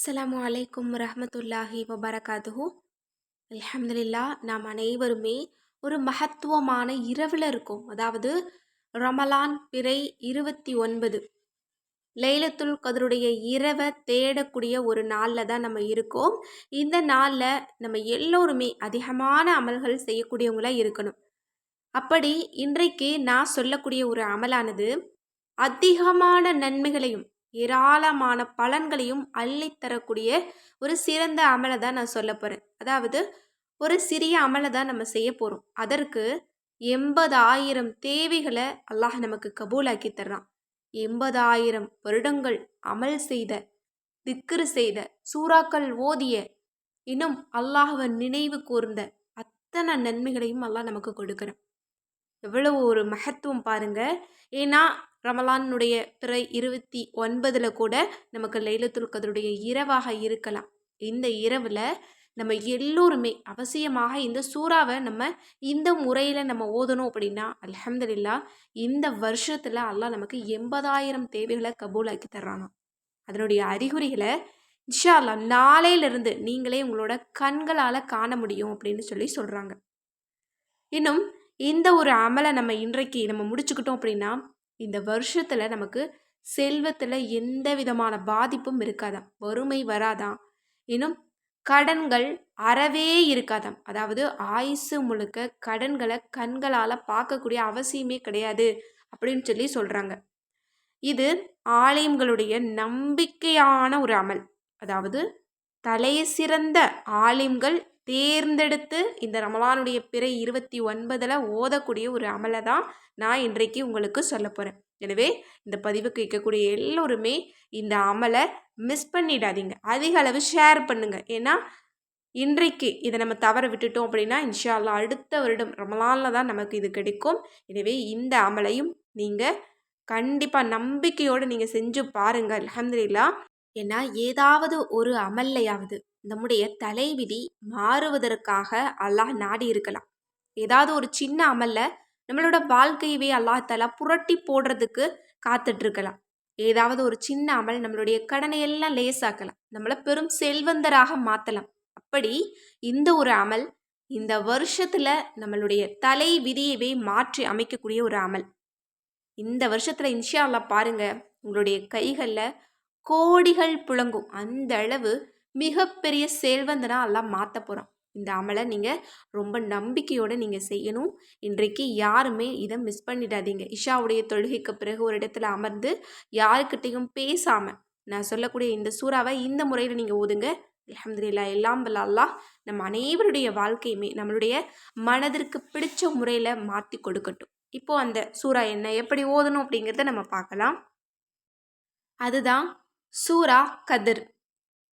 அஸ்லாம் அலைக்கும் ரஹமத்துல்லாஹி வபரகாத்துஹு. அலமதுல்லா நாம் அனைவருமே ஒரு மகத்துவமான இரவில் இருக்கோம். அதாவது ரமலான் பிறை இருபத்தி ஒன்பது. லைலத்துல் கதருடைய இரவை தேடக்கூடிய ஒரு நாளில் தான் நம்ம இருக்கோம். இந்த நாளில் நம்ம எல்லோருமே அதிகமான அமல்கள் செய்யக்கூடியவங்களாக இருக்கணும். அப்படி இன்றைக்கு நான் சொல்லக்கூடிய ஒரு அமலானது அதிகமான நன்மைகளையும் ஏராளமான பலன்களையும் அள்ளித்தரக்கூடிய ஒரு சிறந்த அமலை தான் நான் சொல்ல போகிறேன் அதாவது ஒரு சிறிய அமலை தான் நம்ம செய்ய போகிறோம் அதற்கு எண்பதாயிரம் தேவைகளை அல்லாஹ் நமக்கு கபூலாக்கி தர்றான். எண்பதாயிரம் வருடங்கள் அமல் செய்த திக்ரு செய்த சூறாக்கள் ஓதிய இன்னும் அல்லாஹுவை நினைவு கூர்ந்த அத்தனை நன்மைகளையும் அல்லாஹ் நமக்கு கொடுக்குறான். எவ்வளவு ஒரு மகத்துவம் பாருங்க. ஏன்னா ரமலானுடைய பிறை இருபத்தி ஒன்பதில் கூட நமக்கு லைலத்துல் கதருடைய இரவாக இருக்கலாம். இந்த இரவில் நம்ம எல்லோருமே அவசியமாக இந்த சூறாவை நம்ம இந்த முறையில் நம்ம ஓதணும் அப்படின்னா அலமதுல்லா இந்த வருஷத்தில் அல்லாஹ் நமக்கு எண்பதாயிரம் தேவைகளை கபூலாக்கி தர்றானா. அதனுடைய அறிகுறிகளை இன்ஷா அல்லா நாளையிலிருந்து நீங்களே உங்களோட கண்களால் காண முடியும் அப்படின்னு சொல்லி சொல்கிறாங்க இன்னும் இந்த ஒரு அமலை நம்ம இன்றைக்கு நம்ம முடிச்சுக்கிட்டோம் அப்படின்னா இந்த வருஷத்தில் நமக்கு செல்வத்தில் எந்த விதமான பாதிப்பும் இருக்காதாம். வறுமை வராதாம். இன்னும் கடன்கள் அறவே இருக்காதாம். அதாவது ஆயுசு முழுக்க கடன்களை கண்களால் பார்க்கக்கூடிய அவசியமே கிடையாது அப்படின்னு சொல்லி சொல்கிறாங்க இது ஆலயங்களுடைய நம்பிக்கையான ஒரு அமல். அதாவது தலை சிறந்த ஆலிம்கள் தேர்ந்தெடுத்து இந்த ரமலானுடைய பிறை இருபத்தி ஒன்பதில் ஓதக்கூடிய ஒரு அமலை தான் நான் இன்றைக்கு உங்களுக்கு சொல்ல போகிறேன் எனவே இந்த பதிவுக்கு வைக்கக்கூடிய எல்லோருமே இந்த அமலை மிஸ் பண்ணிடாதீங்க. அதிக அளவு ஷேர் பண்ணுங்கள் ஏன்னா இன்றைக்கு இதை நம்ம தவற விட்டுட்டோம் அப்படின்னா இன்ஷா அல்லா அடுத்த வருடம் ரமலானில் தான் நமக்கு இது கிடைக்கும். எனவே இந்த அமலையும் நீங்கள் கண்டிப்பாக நம்பிக்கையோடு நீங்கள் செஞ்சு பாருங்கள் அலமதுல்லா ஏன்னா ஏதாவது ஒரு அமல்லையாவது நம்முடைய தலைவிதி மாறுவதற்காக அல்லாஹ் நாடி இருக்கலாம். ஏதாவது ஒரு சின்ன அமல்ல நம்மளோட வாழ்க்கையவே அல்லாஹாலா புரட்டி போடுறதுக்கு காத்துட்ருக்கலாம். ஏதாவது ஒரு சின்ன அமல் நம்மளுடைய கடனை எல்லாம் லேசாக்கலாம். நம்மளை பெரும் செல்வந்தராக மாற்றலாம் அப்படி இந்த ஒரு அமல் இந்த வருஷத்தில் நம்மளுடைய தலை விதியவே மாற்றி அமைக்கக்கூடிய ஒரு அமல். இந்த வருஷத்தில் இன்ஷா அல்லா பாருங்க உங்களுடைய கைகளில் கோடிகள் புழங்கும். அந்த அளவு மிகப்பெரிய செல்வந்தனாக எல்லாம் மாற்ற போகிறான் இந்த அமலை நீங்கள் ரொம்ப நம்பிக்கையோடு நீங்கள் செய்யணும். இன்றைக்கு யாருமே இதை மிஸ் பண்ணிடாதீங்க. இஷாவுடைய தொழுகைக்கு பிறகு ஒரு இடத்துல அமர்ந்து யாருக்கிட்டையும் பேசாமல் நான் சொல்லக்கூடிய இந்த சூறாவை இந்த முறையில் நீங்கள் ஓதுங்க. அலமதுல்லா எல்லாம் வல்லா நம்ம அனைவருடைய வாழ்க்கையுமே நம்மளுடைய மனதிற்கு பிடிச்ச முறையில் மாற்றி கொடுக்கட்டும். இப்போது அந்த சூறா என்ன எப்படி ஓதணும் அப்படிங்கிறத நம்ம பார்க்கலாம். அதுதான் சூரா கதிர்.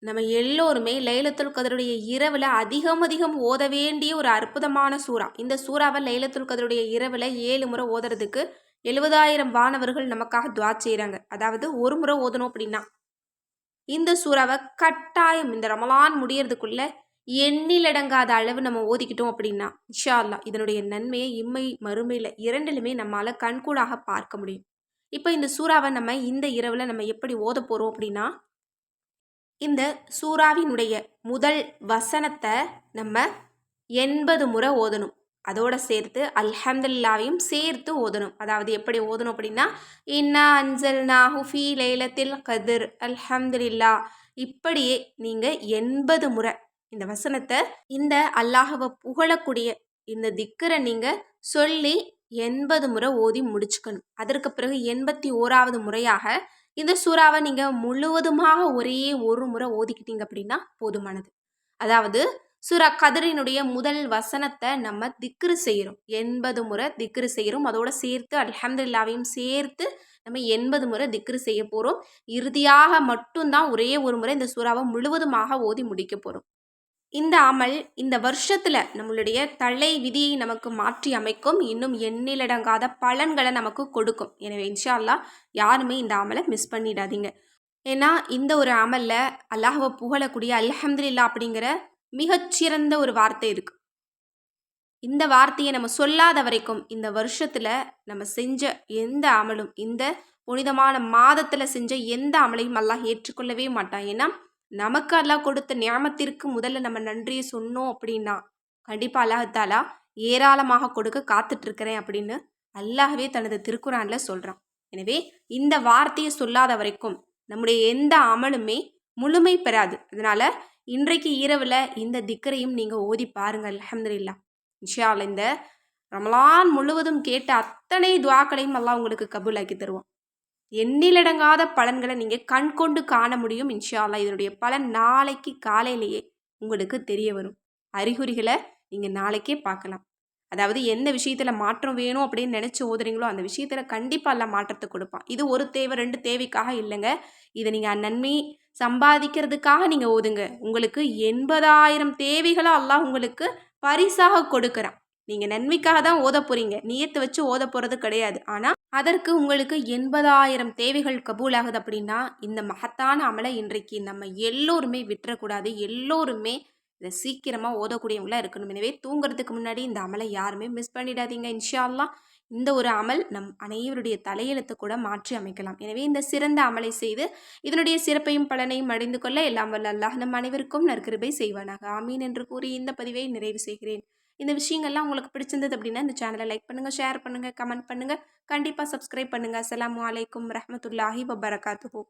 நம்ம எல்லோருமே லைலத்துல் கதருடைய இரவில் அதிகம் அதிகம் ஓத வேண்டிய ஒரு அற்புதமான சூறா. இந்த சூறாவை லைலத்துல் கதருடைய இரவில் ஏழு முறை ஓதுறதுக்கு எழுபதாயிரம் வானவர்கள் நமக்காக துவா செய்கிறாங்க அதாவது ஒரு முறை ஓதணும் அப்படின்னா. இந்த சூறாவை கட்டாயம் இந்த ரமலான் முடியறதுக்குள்ள எண்ணிலடங்காத அளவு நம்ம ஓதிக்கிட்டோம் அப்படின்னா இஷா அல்லா இதனுடைய நன்மையை இம்மை மறுமையில் இரண்டிலுமே நம்மளால் கண்கூடாக பார்க்க முடியும். இப்போ இந்த சூறாவை நம்ம இந்த இரவில் நம்ம எப்படி ஓத போகிறோம் அப்படின்னா இந்த சூறாவினுடைய முதல் வசனத்தை நம்ம எண்பது முறை ஓதணும். அதோட சேர்த்து அல்ஹம்துல்லாவையும் சேர்த்து ஓதணும். அதாவது எப்படி ஓதணும் அப்படின்னா இன்னா அஞ்சல் நாஹு ஃபி லைலத்தில் கதிர். அல்ஹம்துல்லா இப்படியே நீங்கள் எண்பது முறை இந்த வசனத்தை இந்த அல்லாஹவை புகழக்கூடிய இந்த திக்கரை நீங்கள் சொல்லி எண்பது முறை ஓதி முடிச்சுக்கணும். அதற்கு பிறகு எண்பத்தி ஓராவது முறையாக இந்த சூறாவை நீங்கள் முழுவதுமாக ஒரே ஒரு முறை ஓதிக்கிட்டீங்க அப்படின்னா போதுமானது. அதாவது சூரா கதிரினுடைய முதல் வசனத்தை நம்ம திக்ரு செய்கிறோம் எண்பது முறை திக்ரு செய்கிறோம் அதோட சேர்த்து அலமதுல்லாவையும் சேர்த்து நம்ம எண்பது முறை திக்ரு செய்ய போகிறோம் இறுதியாக மட்டும்தான் ஒரே ஒரு முறை இந்த சூறாவை முழுவதுமாக ஓதி முடிக்க போகிறோம் இந்த அமல் இந்த வருஷத்தில் நம்மளுடைய தலை விதியை நமக்கு மாற்றி அமைக்கும். இன்னும் எண்ணிலடங்காத பலன்களை நமக்கு கொடுக்கும். எனவே இன்ஷா யாருமே இந்த அமலை மிஸ் பண்ணிடாதீங்க. ஏன்னா இந்த ஒரு அமலில் அல்லாஹவை புகழக்கூடிய அல்ஹம்துல்லா அப்படிங்கிற மிகச்சிறந்த ஒரு வார்த்தை இருக்குது இந்த வார்த்தையை நம்ம சொல்லாத வரைக்கும் இந்த வருஷத்தில் நம்ம செஞ்ச எந்த அமலும் இந்த புனிதமான மாதத்தில் செஞ்ச எந்த அமலையும் அல்லாஹ் ஏற்றுக்கொள்ளவே மாட்டான். ஏன்னா நமக்கு அல்லாஹ் கொடுத்த ஞாபகத்திற்கு முதல்ல நம்ம நன்றியை சொன்னோம் அப்படின்னா கண்டிப்பாக அல்லாஹாலா ஏராளமாக கொடுக்க காத்துட்ருக்கிறேன் அப்படின்னு அல்லாஹவே தனது திருக்குறானில் சொல்கிறான் எனவே இந்த வார்த்தையை சொல்லாத வரைக்கும் நம்முடைய எந்த அமலுமே முழுமை பெறாது. அதனால் இன்றைக்கு இரவில் இந்த திக்கரையும் நீங்கள் ஓதி பாருங்கள் அலமதுல்லா இன்ஷால் இந்த ரமலான் முழுவதும் கேட்ட அத்தனை துவாக்களையும் எல்லாம் உங்களுக்கு கபூலாக்கி தருவோம் எண்ணிலடங்காத பலன்களை நீங்கள் கண் கொண்டு காண முடியும் இன்ஷால்லா இதனுடைய பலன் நாளைக்கு காலையிலேயே உங்களுக்கு தெரிய வரும். அறிகுறிகளை நீங்கள் நாளைக்கே பார்க்கலாம். அதாவது எந்த விஷயத்தில் மாற்றம் வேணும் அப்படின்னு நினச்சி ஓதுறீங்களோ அந்த விஷயத்தில் கண்டிப்பாக எல்லாம் மாற்றத்தை கொடுப்பான். இது ஒரு தேவை ரெண்டு தேவைக்காக இல்லைங்க. இதை நீங்கள் நன்மை சம்பாதிக்கிறதுக்காக நீங்கள் ஓதுங்க. உங்களுக்கு எண்பதாயிரம் தேவைகளை எல்லாம் உங்களுக்கு பரிசாக கொடுக்குறான். நீங்கள் நன்மைக்காக தான் ஓத போகிறீங்க நியத்தை வச்சு ஓத போகிறது கிடையாது. ஆனால் அதற்கு உங்களுக்கு எண்பதாயிரம் தேவைகள் கபூலாகுது அப்படின்னா இந்த மகத்தான அமலை இன்றைக்கு நம்ம எல்லோருமே விட்டுறக்கூடாது. எல்லோருமே இதை சீக்கிரமாக ஓதக்கூடியவங்களாக இருக்கணும். எனவே தூங்குறதுக்கு முன்னாடி இந்த அமலை யாருமே மிஸ் பண்ணிடாதீங்க. இன்ஷால்லாம் இந்த ஒரு அமல் நம் அனைவருடைய தலையெழுத்தை கூட மாற்றி அமைக்கலாம். எனவே இந்த சிறந்த அமலை செய்து இதனுடைய சிறப்பையும் பலனையும் அடைந்து கொள்ள எல்லாம் வல்ல அல்லாஹ் நம் அனைவருக்கும் நற்கிருபை செய்வானாக. ஆமீன் என்று கூறி இந்த பதிவை நிறைவு செய்கிறேன். இந்த விஷயங்கள்லாம் உங்களுக்கு பிடிச்சிருந்தது அப்படின்னா இந்த சேனலை லைக் பண்ணுங்கள் ஷேர் பண்ணுங்கள் கமெண்ட் பண்ணுங்கள் கண்டிப்பாக சப்ஸ்கிரைப் பண்ணுங்கள் அஸ்லாம் அலைக்கும் ரஹமத்துல்லாஹி வபரகாத்துஹூ.